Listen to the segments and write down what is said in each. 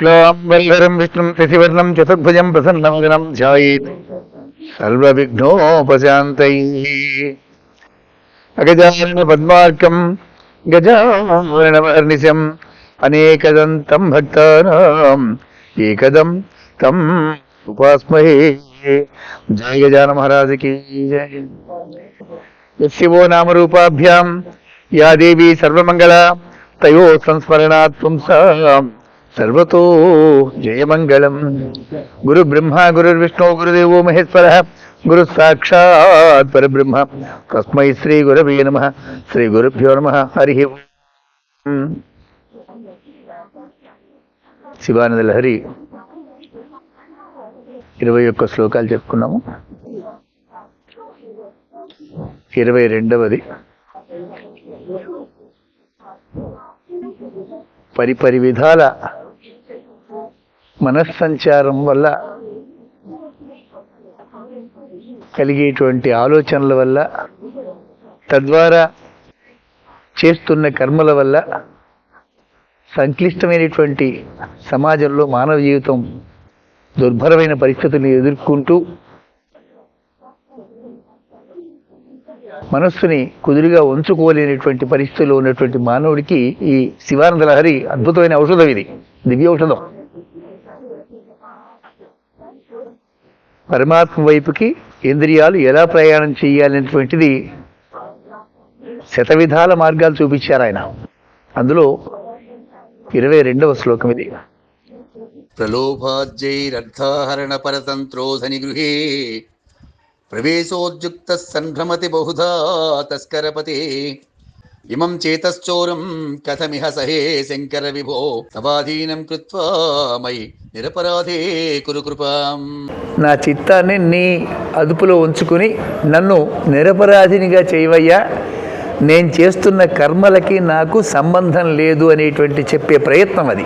శుక్లాంబరం విష్ణుం శశివర్ణం చతుర్భుజం ప్రసన్నమగనం ధ్యాయేత్ సర్వవిఘ్నోపశాంతై అగజానన పద్మార్కం గజాననవర్నిశం అనేకదంతం భక్తానాం ఏకదం తం ఉపాస్మహే జయ గజాన మహారాజకి జయ యస్యవో నామరూపాభ్యాం యా దేవి సర్వమంగళ తయో సంస్మరణాత్ పుంసాం సర్వతో జయమంగళం. గురు బ్రహ్మ గురుర్విష్ణు గురుదేవో మహేశ్వర గురు సాక్షాత్ పరబ్రహ్మ. తస్మై శ్రీ గురవే నమ శ్రీ గురుభ్యో నమ హరి శివానంద లహరి ఇరవై ఒక్క శ్లోకాలు చెప్పుకున్నాము. ఇరవై రెండవది. పరిపరి విధాల మనస్సంచారం వల్ల కలిగేటువంటి ఆలోచనల వల్ల తద్వారా చేస్తున్న కర్మల వల్ల సంక్లిష్టమైనటువంటి సమాజంలో మానవ జీవితం దుర్భరమైన పరిస్థితులను ఎదుర్కొంటూ మనస్సుని కుదురుగా ఉంచుకోలేనటువంటి పరిస్థితుల్లో ఉన్నటువంటి మానవుడికి ఈ శివానంద లహరి అద్భుతమైన ఔషధం ఇది. దివ్య ఔషధం. పరమాత్మ వైపుకి ఇంద్రియాలు ఎలా ప్రయాణం చేయాలనేటువంటిది శతవిధాల మార్గాలు చూపించారు ఆయన. అందులో ఇరవై రెండవ శ్లోకం ఇది. ప్రలోభాజ్యైరర్థాహరణ పరతంత్రోధని గృహే ప్రవేశోద్యుక్త సంభ్రమతి బహుధా తస్కరపతి. ఇమం చేతశ్చోరం కథమిహ సహే శంకర విభో. తవాధీనం కృత్వా మై నిరపరాధే కురు కృపాం. నా చిత్తాన్ని నీ అదుపులో ఉంచుకుని నన్ను నిరపరాధినిగా చేయవయ్యా. నేను చేస్తున్న కర్మలకి నాకు సంబంధం లేదు అనేటువంటి చెప్పే ప్రయత్నం అది.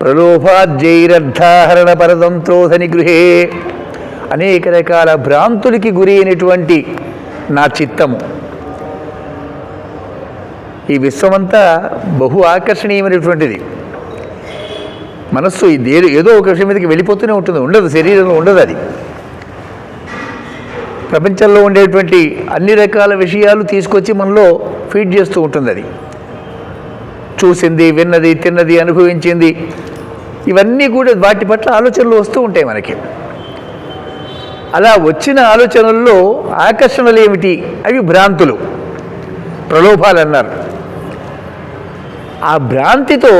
ప్రలోభాజ్జైరర్థాహరణ పరతంత్రోధని గృహే అనేక రకాల భ్రాంతులకి గురి అయినటువంటి నా చిత్తము. ఈ విశ్వమంతా బహు ఆకర్షణీయమైనటువంటిది. మనస్సు ఇది ఏదో- ఏదో ఒక విషయం మీదకి వెళ్ళిపోతూనే ఉంటుంది. ఉండదు శరీరంలో ఉండదు అది. ప్రపంచంలో ఉండేటువంటి అన్ని రకాల విషయాలు తీసుకొచ్చి మనలో ఫీడ్ చేస్తూ ఉంటుంది అది. చూసింది విన్నది తిన్నది అనుభవించింది. ఇవన్నీ కూడా వాటి పట్ల ఆలోచనలు వస్తూ ఉంటాయి మనకి. అలా వచ్చిన ఆలోచనల్లో ఆకర్షణలు ఏమిటి అవి భ్రాంతులు. ప్రలోభాలు అన్నారు ఆ భ్రాంతితో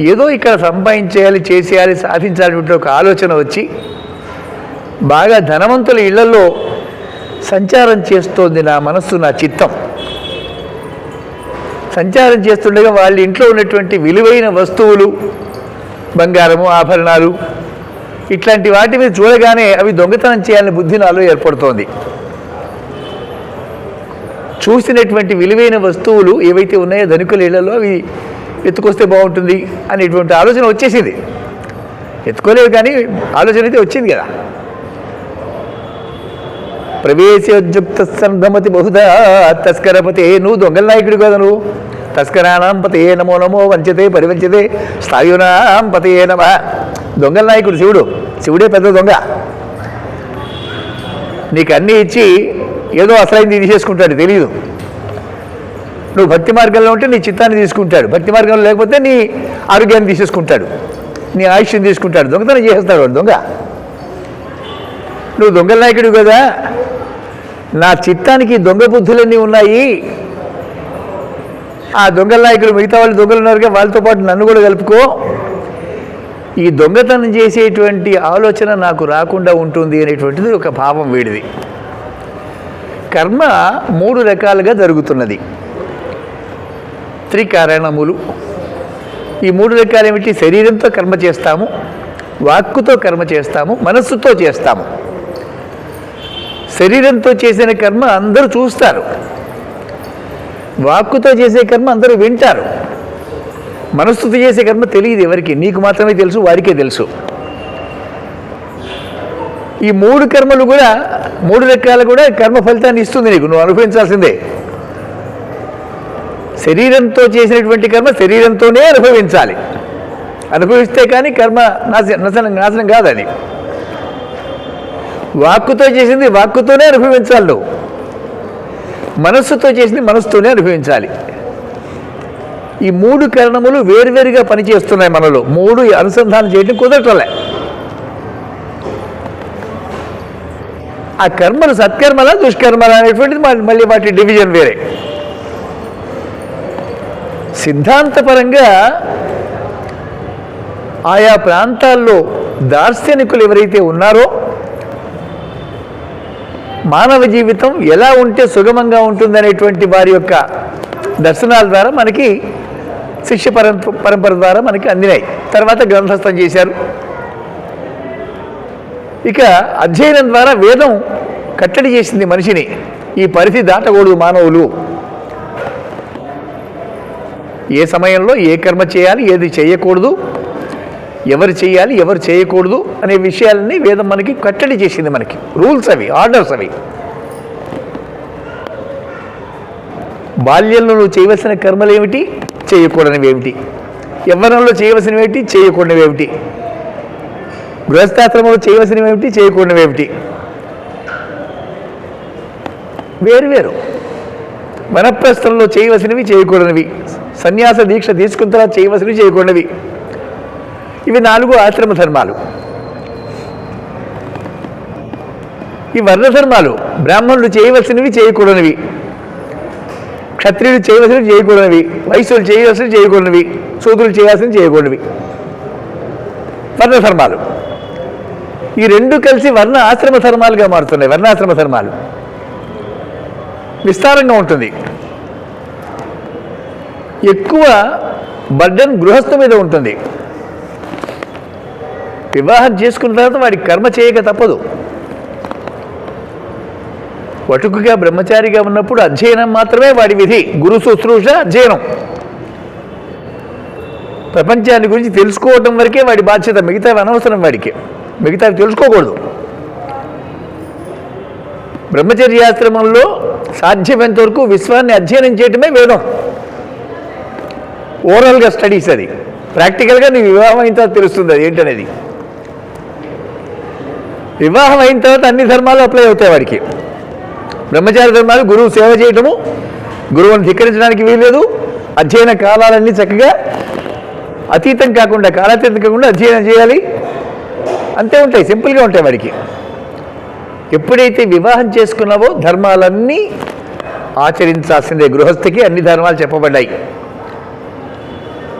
ఏదో ఇక్కడ సంపాదించేయాలి చేసేయాలి సాధించాలనేటువంటి ఒక ఆలోచన వచ్చి బాగా ధనవంతుల ఇళ్ళలో సంచారం చేస్తోంది నా మనస్సు నా చిత్తం. సంచారం చేస్తుండగా వాళ్ళ ఇంట్లో ఉన్నటువంటి విలువైన వస్తువులు బంగారము ఆభరణాలు ఇట్లాంటి వాటి మీద చూడగానే అవి దొంగతనం చేయాలని బుద్ధి నాలో ఏర్పడుతోంది. చూసినటువంటి విలువైన వస్తువులు ఏవైతే ఉన్నాయో ధనికుల ఇళ్ళలో అవి ఎత్తుకొస్తే బాగుంటుంది అనేటువంటి ఆలోచన వచ్చేసింది. ఎత్తుకోలేదు కానీ ఆలోచన అయితే వచ్చింది కదా. ప్రవేశోద్యుక్త సంధమతి బహుదా తస్కరపతి నువ్వు దొంగల నాయకుడు కదా నువ్వు. తస్కరాణం పతయే నమో నమో వంచతే పరివంచతే స్థాయునాం పతయే నమ. దొంగల నాయకుడు శివుడు. శివుడే పెద్ద దొంగ. నీకు అన్నీ ఇచ్చి ఏదో అసలైంది తీసేసుకుంటాడు తెలియదు నువ్వు భక్తి మార్గంలో ఉంటే నీ చిత్తాన్ని తీసుకుంటాడు. భక్తి మార్గంలో లేకపోతే నీ ఆరోగ్యాన్ని తీసేసుకుంటాడు. నీ ఆయుష్యం తీసుకుంటాడు. దొంగతనం చేసేస్తాడు వాడు దొంగ. నువ్వు దొంగల నాయకుడు కదా. నా చిత్తానికి దొంగ బుద్ధులన్నీ ఉన్నాయి. ఆ దొంగల నాయకులు మిగతా వాళ్ళు దొంగలు ఉన్నారుగా వాళ్ళతో పాటు నన్ను కూడా కలుపుకో. ఈ దొంగతనం చేసేటువంటి ఆలోచన నాకు రాకుండా ఉంటుంది అనేటువంటిది ఒక భావం వీడిది. కర్మ మూడు రకాలుగా జరుగుతున్నది. త్రికారణములు. ఈ మూడు రకాలు ఏమిటి? శరీరంతో కర్మ చేస్తాము వాక్కుతో కర్మ చేస్తాము మనస్సుతో చేస్తాము. శరీరంతో చేసిన కర్మ అందరూ చూస్తారు. వాక్కుతో చేసే కర్మ అందరూ వింటారు. మనస్సుతో చేసే కర్మ తెలియదు ఎవరికి. నీకు మాత్రమే తెలుసు వారికే తెలుసు. ఈ మూడు కర్మలు కూడా మూడు రకాలు కూడా కర్మ ఫలితాన్ని ఇస్తుంది నీకు. నువ్వు అనుభవించాల్సిందే. శరీరంతో చేసినటువంటి కర్మ శరీరంతోనే అనుభవించాలి. అనుభవిస్తే కానీ కర్మ నాశ నాశనం నాశనం కాదని వాక్కుతో చేసింది వాక్కుతోనే అనుభవించాలి నువ్వు. మనస్సుతో చేసింది మనస్సుతోనే అనుభవించాలి. ఈ మూడు కరణములు వేరువేరుగా పనిచేస్తున్నాయి మనలో. మూడు అనుసంధానం చేయడం కుదరటలే. ఆ కర్మలు సత్కర్మల దుష్కర్మల అనేటువంటిది మళ్ళీ- మళ్ళీ వాటి డివిజన్ వేరే. సిద్ధాంతపరంగా ఆయా ప్రాంతాల్లో దార్శనికులు ఎవరైతే ఉన్నారో మానవ జీవితం ఎలా ఉంటే సుగమంగా ఉంటుందనేటువంటి వారి యొక్క దర్శనాల ద్వారా మనకి శిష్య పరంప పరంపర ద్వారా మనకి అందినాయి. తర్వాత గ్రంథస్థం చేశారు. ఇక అధ్యయనం ద్వారా వేదం కట్టడి చేసింది మనిషిని. ఈ పరిధి దాటకూడదు మానవులు. ఏ సమయంలో ఏ కర్మ చేయాలి ఏది చేయకూడదు ఎవరు చేయాలి ఎవరు చేయకూడదు అనే విషయాలన్నీ వేదం మనకి కట్టడి చేసింది మనకి. రూల్స్ అవి ఆర్డర్స్ అవి. బాల్యంలో నువ్వు చేయవలసిన కర్మలు ఏమిటి? చేయకూడనివి ఏమిటి? యవ్వనంలో చేయవలసినవి ఏమిటి? చేయకూడనివి ఏమిటి? గృహస్థాశ్రమంలో చేయవలసినవి ఏమిటి? చేయకూడనివి ఏమిటి? వేరు వేరు. వనప్రస్థంలో చేయవలసినవి చేయకూడనివి. సన్యాస దీక్ష తీసుకున్న తర్వాత చేయవలసినవి చేయకూడనివి. ఇవి నాలుగు ఆశ్రమ ధర్మాలు. ఈ వర్ణ ధర్మాలు బ్రాహ్మణులు చేయవలసినవి చేయకూడనివి. క్షత్రియులు చేయవలసినవి చేయకూడనివి. వైశ్యులు చేయవలసినవి చేయకూడనివి. సూదులు చేయాల్సినవి చేయకూడనివి. వర్ణ ధర్మాలు. ఈ రెండు కలిసి వర్ణ ఆశ్రమ ధర్మాలుగా మారుతున్నాయి. వర్ణాశ్రమ ధర్మాలు. విస్తారంగా ఉంటుంది. ఎక్కువ బర్డన్ గృహస్థు మీద ఉంటుంది. వివాహం చేసుకున్న తర్వాత వాడి కర్మ చేయక తప్పదు. వటుకుగా బ్రహ్మచారిగా ఉన్నప్పుడు అధ్యయనం మాత్రమే వాడి విధి. గురు శుశ్రూష అధ్యయనం. ప్రపంచాన్ని గురించి తెలుసుకోవడం వరకే వాడి బాధ్యత మిగతా అనవసరం వాడికి. మిగతా తెలుసుకోకూడదు. బ్రహ్మచర్యాశ్రమంలో సాధ్యమైనంత వరకు విశ్వాన్ని అధ్యయనం చేయటమే వేదం. ఓవరాల్గా స్టడీస్ అది. ప్రాక్టికల్గా నీ వివాహం అయిన తెలుస్తుంది అది ఏంటనేది? వివాహం అయిన తర్వాత అన్ని ధర్మాలు అప్లై అవుతాయి వాడికి. బ్రహ్మచారి ధర్మాలు గురువు సేవ చేయటము గురువుని ధిక్కరించడానికి వీల్లేదు. అధ్యయన కాలాలన్నీ చక్కగా అతీతం కాకుండా కాలాతీతం కాకుండా అధ్యయనం చేయాలి. అంతే ఉంటాయి సింపుల్గా ఉంటాయి వాడికి. ఎప్పుడైతే వివాహం చేసుకున్నావో ధర్మాలన్నీ ఆచరించాల్సిందే. గృహస్థికి అన్ని ధర్మాలు చెప్పబడ్డాయి.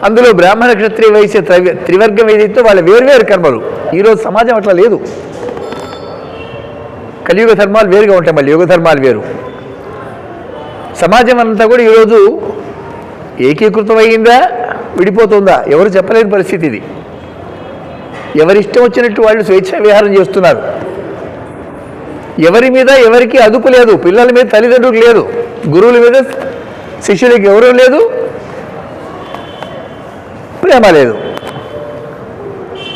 అందులో బ్రాహ్మణ క్షత్రియ వయసు త్రివర్గం ఏదైతే వాళ్ళ వేరువేరు కర్మలు ఈరోజు సమాజం అట్లా లేదు. కలియుగ ధర్మాలు వేరుగా ఉంటాయి మళ్ళీ యుగ ధర్మాలు వేరు. సమాజం అంతా కూడా ఈరోజు ఏకీకృతమైందా విడిపోతుందా? ఎవరు చెప్పలేని పరిస్థితి ఇది. ఎవరిష్టం వచ్చినట్టు వాళ్ళు స్వేచ్ఛ విహారం చేస్తున్నారు. ఎవరి మీద ఎవరికి అదుపు లేదు పిల్లల మీద తల్లిదండ్రులకు లేదు గురువుల మీద శిష్యులకి ఎవరూ లేదు ప్రేమ లేదు.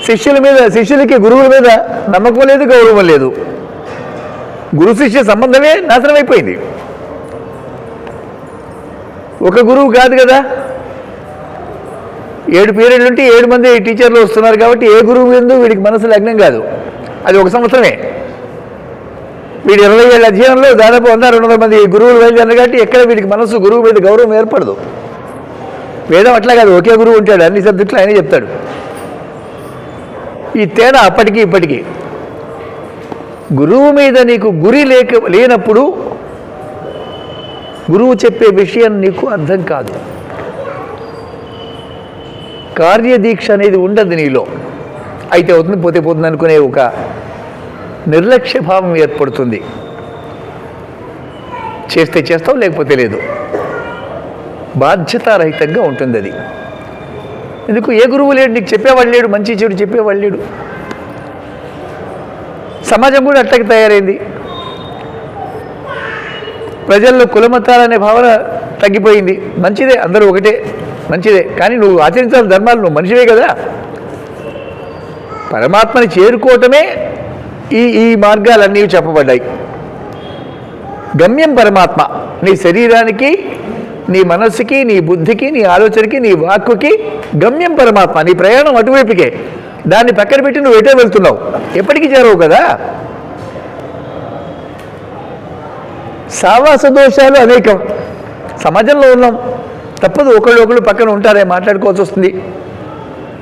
శిష్యుల మీద శిష్యులకి గురువుల మీద నమ్మకం లేదు గౌరవం లేదు. గురు శిష్య సంబంధమే నాశనం అయిపోయింది ఒక గురువు కాదు కదా. ఏడు పీరియడ్లు ఉంటే ఏడు మంది టీచర్లు వస్తున్నారు కాబట్టి ఏ గురువు ఎందు వీడికి మనసు లగ్నం కాదు. అది ఒక సంవత్సరమే. వీడి ఇరవై ఏళ్ళ అధ్యయనంలో దాదాపు వంద రెండు వందల మంది గురువులు బయలుదేరారు కాబట్టి ఎక్కడ వీడికి మనసు గురువు మీద గౌరవం ఏర్పడదు. వేదం అట్లా కాదు ఒకే గురువు ఉంటాడు. అన్ని సబ్జెక్టులు ఆయనే చెప్తాడు. ఈ తేడా అప్పటికి ఇప్పటికీ. గురువు మీద నీకు గురి లేక లేనప్పుడు గురువు చెప్పే విషయం నీకు అర్థం కాదు. కార్యదీక్ష అనేది ఉండదు నీలో. అయితే అవుతుంది పోతే పోతుంది అనుకునే ఒక నిర్లక్ష్య భావం ఏర్పడుతుంది. చేస్తే చేస్తావు లేకపోతే లేదు. బాధ్యతారహితంగా ఉంటుంది అది ఎందుకు? ఏ గురువు లేడు నీకు చెప్పేవాడు లేడు మంచి చెడు చెప్పేవాడు లేడు. సమాజం కూడా అట్టకి తయారైంది. ప్రజల్లో కులమతాలనే భావన తగ్గిపోయింది. మంచిదే అందరూ ఒకటే మంచిదే. కానీ నువ్వు ఆచరించాల్సిన ధర్మాలు నువ్వు మనిషివే కదా. పరమాత్మని చేరుకోవటమే ఈ ఈ మార్గాలన్నీ చెప్పబడ్డాయి. గమ్యం పరమాత్మ నీ శరీరానికి నీ మనస్సుకి నీ బుద్ధికి నీ ఆలోచనకి నీ వాక్కుకి గమ్యం పరమాత్మ నీ ప్రయాణం అటువైపుకే. దాన్ని పక్కన పెట్టి నువ్వు ఎటే వెళ్తున్నావు? ఎప్పటికీ చేరవు కదా? సావాస దోషాలు అనేకం. సమాజంలో ఉన్నాం. తప్పదు ఒకళ్ళు ఒకళ్ళు పక్కన ఉంటారే మాట్లాడుకోవాల్సి వస్తుంది.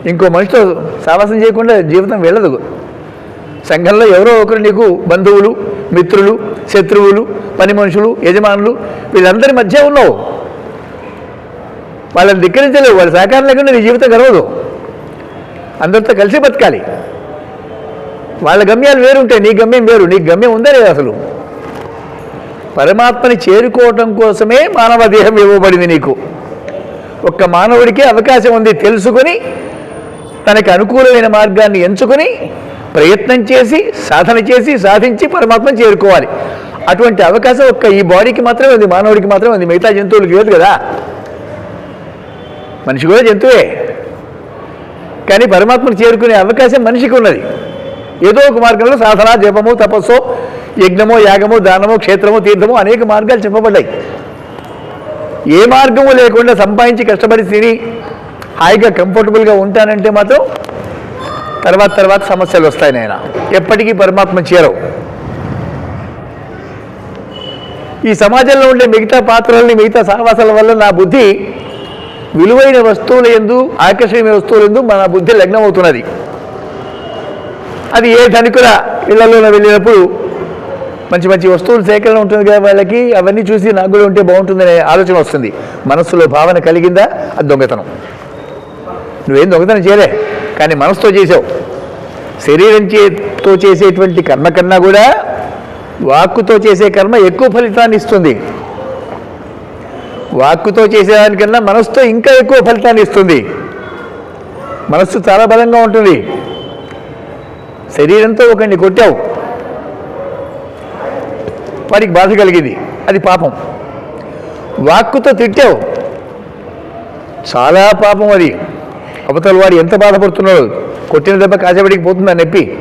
ఇంకో మనిషితో సావాసం చేయకుండా జీవితం వెళ్ళదు. సంఘంలో ఎవరో ఒకరు నీకు బంధువులు మిత్రులు శత్రువులు పని మనుషులు యజమానులు వీళ్ళందరి మధ్య ఉన్నావు. వాళ్ళని ధిక్కరించలేవు వాళ్ళ సహకారం లేకుండా నీ జీవితం గడవదు. అందరితో కలిసి బతకాలి. వాళ్ళ గమ్యాలు వేరుంటాయి నీ గమ్యం వేరు నీ గమ్యం ఉందా లేదా అసలు. పరమాత్మని చేరుకోవటం కోసమే మానవ దేహం ఇవ్వబడింది నీకు. ఒక్క మానవుడికి అవకాశం ఉంది తెలుసుకొని తనకి అనుకూలమైన మార్గాన్ని ఎంచుకొని ప్రయత్నం చేసి సాధన చేసి సాధించి పరమాత్మను చేరుకోవాలి. అటువంటి అవకాశం ఒక్క ఈ బాడీకి మాత్రమే ఉంది మానవుడికి మాత్రమే ఉంది మిగతా జంతువులకి లేదు కదా. మనిషి కూడా జంతువే. కానీ పరమాత్మను చేరుకునే అవకాశం మనిషికి ఉన్నది. ఏదో ఒక మార్గంలో సాధన జపము తపస్సు యజ్ఞమో యాగమో దానమో క్షేత్రమో తీర్థము అనేక మార్గాలు చెప్పబడ్డాయి. ఏ మార్గము లేకుండా సంపాదించి కష్టపడి తిని హాయిగా కంఫర్టబుల్గా ఉంటానంటే మాత్రం తర్వాత తర్వాత సమస్యలు వస్తాయి నాయన. ఎప్పటికీ పరమాత్మ చేరవు. ఈ సమాజంలో ఉండే మిగతా పాత్రల్ని మిగతా సహవాసాల వల్ల నా బుద్ధి విలువైన వస్తువుల ఎందు ఆకర్షణీయ వస్తువుల ఎందు మన బుద్ధి లగ్నం అవుతున్నది అది ఏ ధనికుల ఇళ్ళలోనే వెళ్ళినప్పుడు మంచి మంచి వస్తువులు సేకరణ ఉంటుంది కదా వాళ్ళకి అవన్నీ చూసి నాకు కూడా ఉంటే బాగుంటుందనే ఆలోచన వస్తుంది. మనస్సులో భావన కలిగిందా? అది దొంగతనం. నువ్వేం దొంగతనం చేయలే కానీ మనసుతో చేసావు. శరీరం చేతో చేసేటువంటి కర్మ కన్నా కూడా వాక్కుతో చేసే కర్మ ఎక్కువ ఫలితాన్ని ఇస్తుంది. వాక్కుతో చేసేదానికన్నా మనసుతో ఇంకా ఎక్కువ ఫలితాన్ని ఇస్తుంది. మనస్సు చాలా బలంగా ఉంటుంది. శరీరంతో ఒకరిని కొట్టావు. వారికి బాధ కలిగింది. అది పాపం. వాక్కుతో తిట్టావు. చాలా పాపం అది. అవతల వాడు ఎంత బాధపడుతున్నాడు కొట్టిన దెబ్బ కాసేపటికి పోతుందా అని నొప్పి.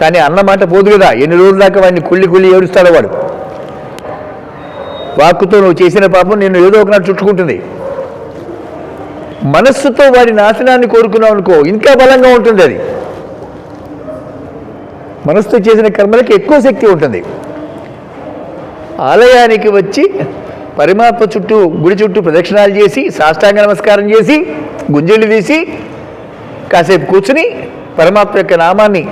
కానీ అన్నమాట పోదు కదా. ఎన్ని రోజుల దాకా వాడిని కుళ్ళి కుళ్ళి ఏడుస్తాడు వాడు. వాక్కుతో నువ్వు చేసిన పాపం నిన్ను ఏదో ఒకనాడు చుట్టుకుంటుంది. మనస్సుతో వారి నాశనాన్ని కోరుకున్నావు అనుకో ఇంకా బలంగా ఉంటుంది అది. మనస్సుతో చేసిన కర్మలకి ఎక్కువ శక్తి ఉంటుంది. ఆలయానికి వచ్చి పరమాత్మ చుట్టూ గుడి చుట్టూ ప్రదక్షిణాలు చేసి సాష్టాంగ నమస్కారం చేసి గుంజలు తీసి కాసేపు కూర్చుని పరమాత్మ యొక్క నామాన్ని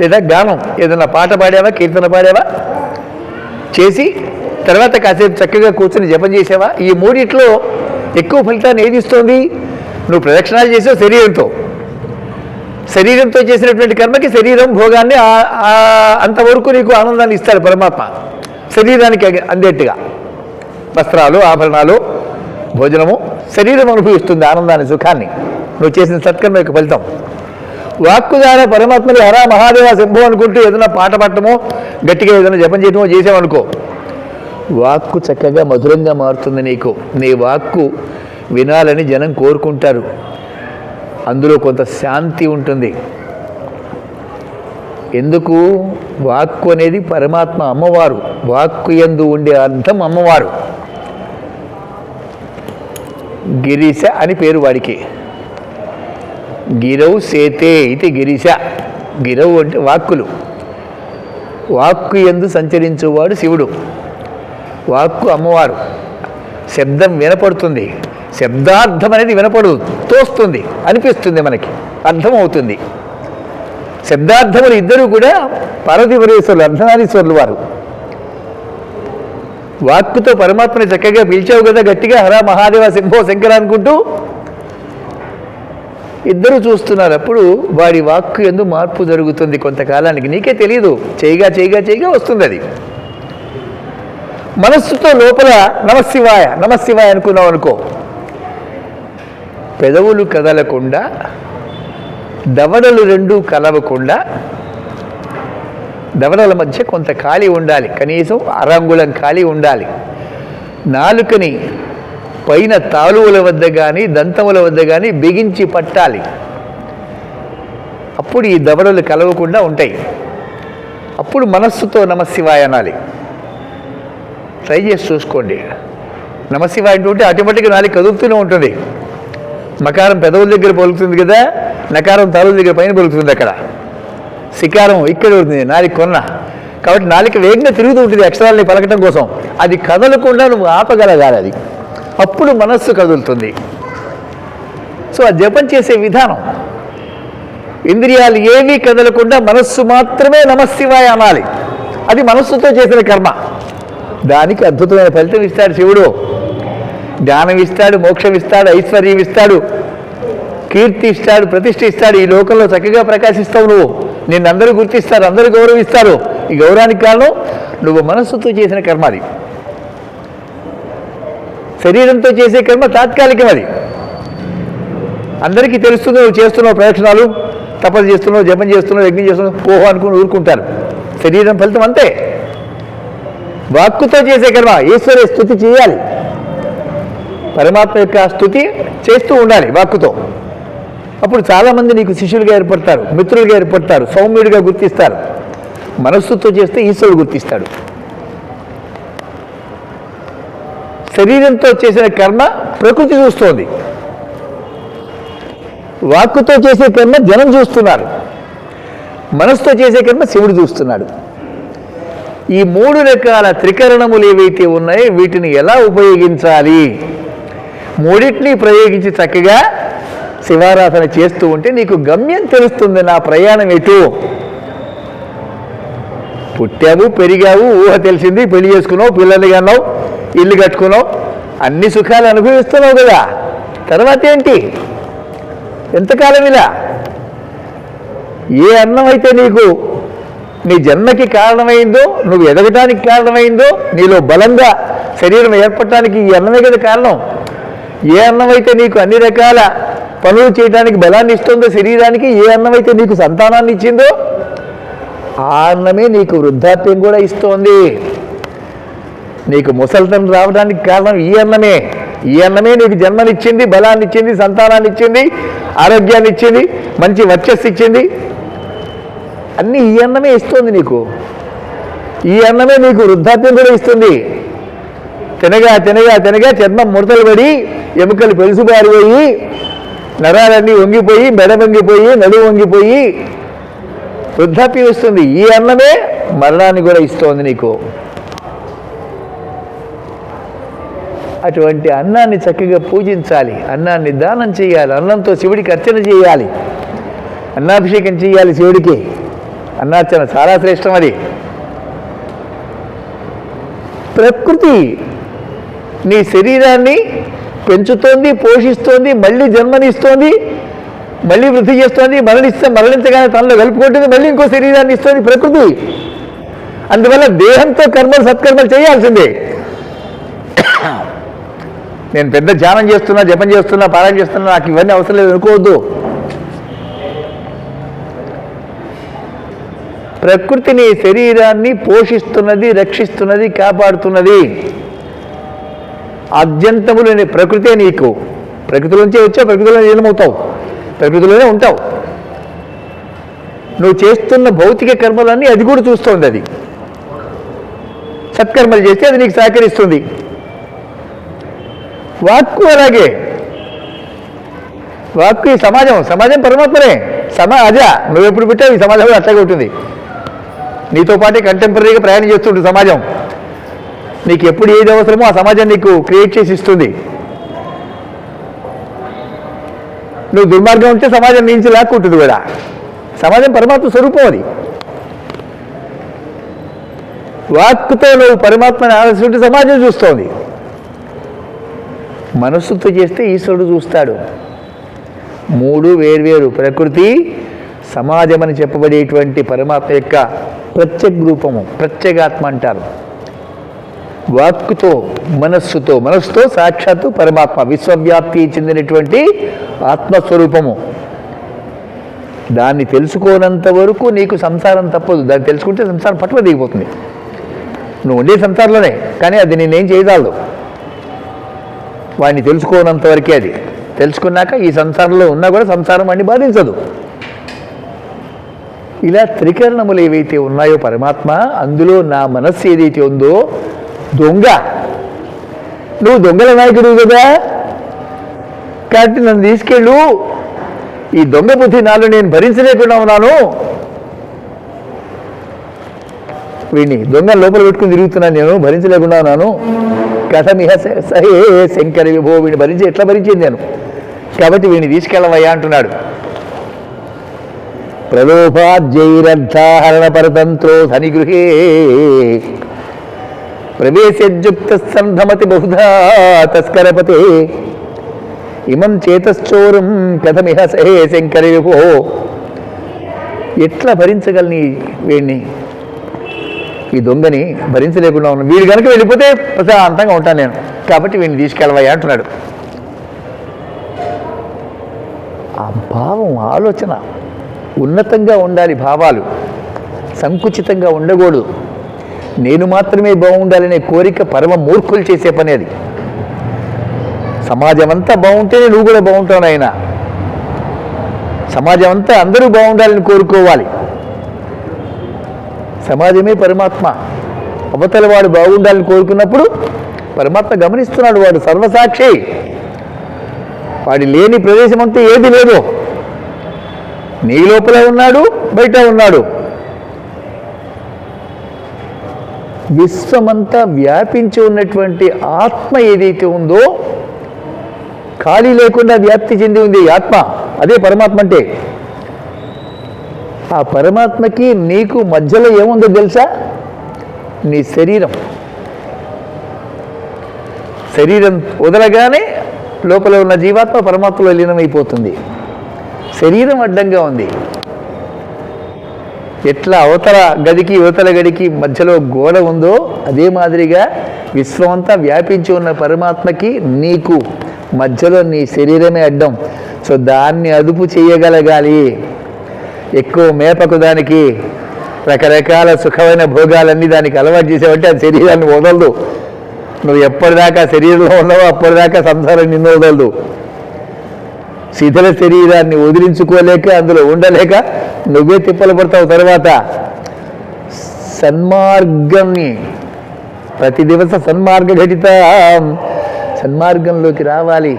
లేదా గానం ఏదైనా పాట పాడావా కీర్తన పాడావా? చేసి తర్వాత కాసేపు చక్కగా కూర్చుని జపం చేసావా? ఈ మూడిట్లో ఎక్కువ ఫలితాన్ని ఏది ఇస్తుంది? నువ్వు ప్రదక్షిణాలు చేసావు శరీరంతో. శరీరంతో చేసినటువంటి కర్మకి శరీరం భోగాన్ని అంతవరకు నీకు ఆనందాన్ని ఇస్తాడు పరమాత్మ. శరీరానికి అందేట్టుగా. వస్త్రాలు ఆభరణాలు భోజనము శరీరం అనుభవిస్తుంది ఆనందాన్ని సుఖాన్ని. నువ్వు చేసిన సత్కర్మ యొక్క ఫలితం. వాక్కు ద్వారా పరమాత్మని హరా మహాదేవ శంభు అనుకుంటూ ఏదైనా పాట పట్టమో గట్టిగా ఏదైనా జపం చేయటమో చేసామనుకో వాక్కు చక్కగా మధురంగా మారుతుంది నీకు. నీ వాక్కు వినాలని జనం కోరుకుంటారు. అందులో కొంత శాంతి ఉంటుంది. ఎందుకు? వాక్కు అనేది పరమాత్మ అమ్మవారు. వాక్కు ఎందు ఉండే అర్థం అమ్మవారు. గిరీశ అని పేరు వాడికి. గిరవు సేతే ఇది గిరిశ. గిరవు అంటే వాక్కులు. వాక్కు ఎందు సంచరించువాడు శివుడు. వాక్కు అమ్మవారు. శబ్దం వినపడుతుంది. శబ్దార్థం అనేది వినపడదు తోస్తుంది అనిపిస్తుంది మనకి. అర్థమవుతుంది. శబ్దార్థములు ఇద్దరు కూడా పార్వతీపరేశ్వరులు అర్ధనారీశ్వరులు వారు. వాక్కుతో పరమాత్మని చక్కగా పిలిచావు కదా గట్టిగా హరా మహాదేవ సింహో శంకర అనుకుంటూ. ఇద్దరు చూస్తున్నారు. అప్పుడు వాడి వాక్కు ఎందు మార్పు జరుగుతుంది కొంతకాలానికి. నీకే తెలియదు చేయగా చేయగా చేయగా వస్తుంది అది. మనస్సుతో లోపల నమశివాయ నమశివాయ అనుకున్నావు అనుకో. పెదవులు కదలకుండా దవడలు రెండు కలవకుండా దవడల మధ్య కొంత ఖాళీ ఉండాలి. కనీసం అరంగుళం ఖాళీ ఉండాలి. నాలుకని పైన తాలువుల వద్ద కానీ దంతముల వద్ద కానీ బిగించి పట్టాలి. అప్పుడు ఈ దవడలు కలవకుండా ఉంటాయి. అప్పుడు మనస్సుతో నమశివాయ అనాలి. ట్రై చేసి చూసుకోండి. నమశివాయ అంటుంటే ఆటోమేటిక్గా నాలుగు కదులుతూనే ఉంటుంది. మకారం పెదవుల దగ్గర పలుకుతుంది కదా నకారం తలుల దగ్గర పైన పలుకుతుంది అక్కడ. శికారం ఇక్కడ ఉంటుంది నాలిక కొన్న. కాబట్టి నాలిక వేగంగా తిరుగుతూ ఉంటుంది అక్షరాలని పలకటం కోసం. అది కదలకుండా నువ్వు ఆపగలగాలి అది. అప్పుడు మనస్సు కదులుతుంది. సో ఆ జపం చేసే విధానం. ఇంద్రియాలు ఏమీ కదలకుండా మనస్సు మాత్రమే నమశివాయ అనాలి. అది మనస్సుతో చేసిన కర్మ. దానికి అద్భుతమైన ఫలితం ఇస్తాడు శివుడు. జ్ఞానం ఇస్తాడు మోక్షం ఇస్తాడు ఐశ్వర్యం ఇస్తాడు కీర్తి ఇస్తాడు ప్రతిష్ఠ ఇస్తాడు. ఈ లోకంలో చక్కగా ప్రకాశిస్తావు నువ్వు. నిన్నందరూ గుర్తిస్తారు అందరూ గౌరవిస్తారు. ఈ గౌరవానికి కారణం నువ్వు మనస్సుతో చేసిన కర్మ అది. శరీరంతో చేసే కర్మ తాత్కాలికం అది. అందరికీ తెలుస్తుంది నువ్వు చేస్తున్నావు ప్రదక్షిణాలు తపస్సు చేస్తున్నావు జపం చేస్తున్నావు యజ్ఞం చేస్తున్నావు ఓహో అనుకుని ఊరుకుంటారు. శరీరం ఫలితం అంతే. వాక్కుతో చేసే కర్మ ఈశ్వరి స్థుతి చేయాలి. పరమాత్మ యొక్క స్థుతి చేస్తూ ఉండాలి వాక్కుతో. అప్పుడు చాలామంది నీకు శిష్యులుగా ఏర్పడతారు మిత్రులుగా ఏర్పడతారు సౌమ్యుడిగా గుర్తిస్తారు. మనస్సుతో చేస్తే ఈశ్వరుడు గుర్తిస్తాడు. శరీరంతో చేసిన కర్మ ప్రకృతి చూస్తోంది. వాక్కుతో చేసే కర్మ జనం చూస్తున్నారు. మనసుతో చేసే కర్మ శివుడు చూస్తున్నాడు. ఈ మూడు రకాల త్రికరణములు ఏవైతే ఉన్నాయో వీటిని ఎలా ఉపయోగించాలి? మూడింటిని ప్రయోగించి చక్కగా శివారాధన చేస్తూ ఉంటే నీకు గమ్యం తెలుస్తుంది నా ప్రయాణం ఎటు? పుట్టావు పెరిగావు ఊహ తెలిసింది పెళ్ళి చేసుకున్నావు పిల్లల్ని కన్నావు ఇల్లు కట్టుకున్నావు అన్ని సుఖాలు అనుభవిస్తున్నావు కదా. తర్వాత ఏంటి? ఎంతకాలం ఇలా? ఏ అన్నం అయితే నీకు నీ జన్మకి కారణమైందో నువ్వు ఎదగటానికి కారణమైందో నీలో బలంగా శరీరం ఏర్పడటానికి ఈ అన్నమే కదా కారణం. ఏ అన్నం అయితే నీకు అన్ని రకాల పనులు చేయడానికి బలాన్ని ఇస్తుందో శరీరానికి ఏ అన్నం అయితే నీకు సంతానాన్ని ఇచ్చిందో ఆ అన్నమే నీకు వృద్ధాప్యం కూడా ఇస్తోంది. నీకు ముసలితనం రావడానికి కారణం ఈ అన్నమే. ఈ అన్నమే నీకు జన్మనిచ్చింది బలాన్ని ఇచ్చింది సంతానాన్ని ఇచ్చింది ఆరోగ్యాన్ని ఇచ్చింది మంచి వర్చస్సు ఇచ్చింది అన్నీ ఈ అన్నమే ఇస్తుంది నీకు. ఈ అన్నమే నీకు వృద్ధాప్యం కూడా ఇస్తుంది. తినగా తినగా తినగా చర్మం ముడతలు పడి ఎముకలు పెలుసుబారిపోయి నరాలన్నీ వంగిపోయి మెడ వంగిపోయి నడు వంగిపోయి వృద్ధాప్యం ఇస్తుంది ఈ అన్నమే మరణాన్ని కూడా ఇస్తోంది నీకు. అటువంటి అన్నాన్ని చక్కగా పూజించాలి. అన్నాన్ని దానం చేయాలి. అన్నంతో శివుడికి అర్చన చేయాలి. అన్నాభిషేకం చేయాలి శివుడికి. అన్నార్చన చాలా శ్రేష్టం అది. ప్రకృతి నీ శరీరాన్ని పెంచుతోంది పోషిస్తోంది మళ్ళీ జన్మనిస్తోంది మళ్ళీ వృద్ధి చేస్తోంది మరణిస్తే మరణించగానే తనలో కలుపుకుంటుంది మళ్ళీ ఇంకో శరీరాన్ని ఇస్తుంది ప్రకృతి. అందువల్ల దేహంతో కర్మలు సత్కర్మలు చేయాల్సిందే. నేను పెద్ద ధ్యానం చేస్తున్నా జపం చేస్తున్నా పారాయణ చేస్తున్నా నాకు ఇవన్నీ అవసరం లేదు అనుకోవద్దు. ప్రకృతిని శరీరాన్ని పోషిస్తున్నది రక్షిస్తున్నది కాపాడుతున్నది. అద్యంతములు ప్రకృతే నీకు. ప్రకృతిలోంచే వచ్చావు ప్రకృతిలో లీనమవుతావు ప్రకృతిలోనే ఉంటావు. నువ్వు చేస్తున్న భౌతిక కర్మలన్నీ అది కూడా చూస్తోంది అది. సత్కర్మలు చేస్తే అది నీకు సహకరిస్తుంది. వాక్కు అలాగే. వాక్కు ఈ సమాజం సమాజం పరమాత్మనే. సమా అజా నువ్వు ఎప్పుడు పెట్టావు ఈ సమాజం అట్లాగే ఉంటుంది. నీతో పాటే కంటెంపరీగా ప్రయాణం చేస్తుంటుంది సమాజం. నీకు ఎప్పుడు ఏది అవసరమో ఆ సమాజం నీకు క్రియేట్ చేసి ఇస్తుంది. నువ్వు దుర్మార్గం ఉంటే సమాజం నుంచి లాక్కుంటుంది కూడా సమాజం పరమాత్మ స్వరూపం అది. వాక్కుతో నువ్వు పరమాత్మని ఆలోచిస్తుంటే సమాజం చూస్తోంది. మనస్సుతో చేస్తే ఈశ్వరుడు చూస్తాడు. మూడు వేర్వేరు ప్రకృతి సమాజం అని చెప్పబడేటువంటి పరమాత్మ యొక్క ప్రత్యేక రూపము ప్రత్యేగాత్మ అంటారు. వాక్తో మనస్సుతో మనస్సుతో సాక్షాత్తు పరమాత్మ విశ్వవ్యాప్తి చెందినటువంటి ఆత్మస్వరూపము. దాన్ని తెలుసుకోనంత వరకు నీకు సంసారం తప్పదు. దాన్ని తెలుసుకుంటే సంసారం పట్టుకు దిగిపోతుంది. నువ్వు ఉండే సంసారంలోనే కానీ అది నేనేం చేయగలదు వాడిని తెలుసుకోనంత వరకే అది. తెలుసుకున్నాక ఈ సంసారంలో ఉన్నా కూడా సంసారం వాడిని బాధించదు. ఇలా త్రికరణములు ఏవైతే ఉన్నాయో పరమాత్మ అందులో నా మనస్సు ఏదైతే ఉందో దొంగ. నువ్వు దొంగల నాయకుడు కదా? కాబట్టి నన్ను తీసుకెళ్ళు. ఈ దొంగ బుద్ధి నాలో నేను భరించలేకుండా ఉన్నాను. వీడిని దొంగ లోపల పెట్టుకుని తిరుగుతున్నాను నేను భరించలేకుండా ఉన్నాను. కథమిహ సహే శంకర విభో వీడిని భరించి ఎట్లా భరించింది నేను? కాబట్టి వీడిని తీసుకెళ్ళవయ్యా అంటున్నాడు. ప్రలోభాజ్యైరర్థాహరణ పరతంత్రో ధనిగృహే ప్రవేశ్యుక్త సంధమతి బహుధా తస్కరపతే ఇమం చేతశ్చోరం కథమిహ సహే శంకర విభో ఎట్లా భరించగలని వీడిని ఈ దొంగని భరించలేకుండా ఉన్నాను వీడు కనుక వెళ్ళిపోతే ప్రశాంతంగా ఉంటాను నేను. కాబట్టి వీడిని తీసుకెళ్ళవయ్యా అంటున్నాడు. ఆ భావం ఆలోచన ఉన్నతంగా ఉండాలి భావాలు. సంకుచితంగా ఉండకూడదు. నేను మాత్రమే బాగుండాలనే కోరిక పరమ మూర్ఖులు చేసే పని అది. సమాజం అంతా బాగుంటేనే నువ్వు కూడా బాగుంటావు ఆయన సమాజం అంతా అందరూ బాగుండాలని కోరుకోవాలి. సమాజమే పరమాత్మ. అవతల వాడు బాగుండాలని కోరుకున్నప్పుడు పరమాత్మ గమనిస్తున్నాడు వాడు సర్వసాక్షి. వాడి లేని ప్రదేశం అంతా ఏది లేదు. నీ లోపల ఉన్నాడు బయట ఉన్నాడు. విశ్వమంతా వ్యాపించి ఉన్నటువంటి ఆత్మ ఏదైతే ఉందో ఖాళీ లేకుండా వ్యాప్తి చెంది ఉంది ఈ ఆత్మ. అదే పరమాత్మ అంటే. ఆ పరమాత్మకి నీకు మధ్యలో ఏముందో తెలుసా? నీ శరీరం. శరీరం వదలగానే లోపల ఉన్న జీవాత్మ పరమాత్మలో లీనమైపోతుంది. శరీరం అడ్డంగా ఉంది. ఎట్లా అవతల గదికి యువతల గదికి మధ్యలో గోడ ఉందో అదే మాదిరిగా విశ్వమంతా వ్యాపించి ఉన్న పరమాత్మకి నీకు మధ్యలో నీ శరీరమే అడ్డం. సో దాన్ని అదుపు చేయగలగాలి. ఎక్కువ మేపకు దానికి రకరకాల సుఖమైన భోగాలన్నీ దానికి అలవాటు చేసావంటే ఆ శరీరాన్ని వదలదు. నువ్వు ఎప్పటిదాకా శరీరంలో ఉన్నావో అప్పటిదాకా సంసారం నిన్ను వదలదు. శిథిల శరీరాన్ని వదిలించుకోలేక అందులో ఉండలేక నువ్వే తిప్పలు పడతావు తర్వాత. సన్మార్గాన్ని ప్రతి దివస సన్మార్గ ఘటిత సన్మార్గంలోకి రావాలి.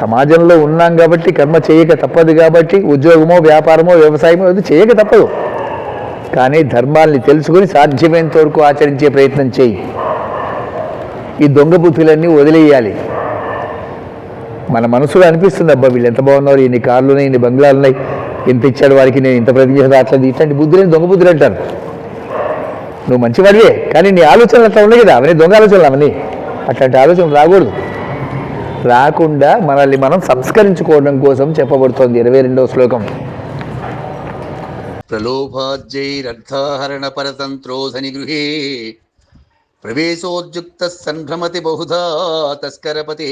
సమాజంలో ఉన్నాం కాబట్టి కర్మ చేయక తప్పదు కాబట్టి ఉద్యోగమో వ్యాపారమో వ్యవసాయమో అది చేయక తప్పదు. కానీ ధర్మాల్ని తెలుసుకొని సాధ్యమైనంత వరకు ఆచరించే ప్రయత్నం చేయి. ఈ దొంగ బుద్ధులన్నీ వదిలేయాలి. మన మనసులో అనిపిస్తుంది అబ్బా వీళ్ళు ఎంత బాగున్నారు ఇన్ని కార్లు ఉన్నాయి ఇన్ని బంగ్లాలు ఉన్నాయి ఎంత ఇచ్చాడు వారికి నేను ఇంత ప్రతి అట్లా ఇట్లాంటి బుద్ధులని దొంగ బుద్ధులు అంటారు. నువ్వు మంచివాడివే కానీ నీ ఆలోచనలు అట్లా ఉన్నాయి కదా అవన్నీ దొంగ ఆలోచనలు అవన్నీ. అట్లాంటి ఆలోచనలు రాకూడదు. రాకుండా మనల్ని మనం సంస్కరించుకోవడం కోసం చెప్పబడుతోంది ఇరవై రెండవ శ్లోకం. ప్రలోభాజ్యైరర్థాహరణ పరతంత్రో ధనిగృహే ప్రవేశోద్యుక్త సంభ్రమతి బహుధా తస్కరపతే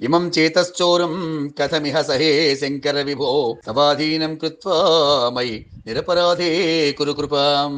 ఇమం చేతశ్చోరం కథమిహ సహే శంకర విభో తవాధీనం కృత్వా మయి నిరపరాధే కురు కృపాం.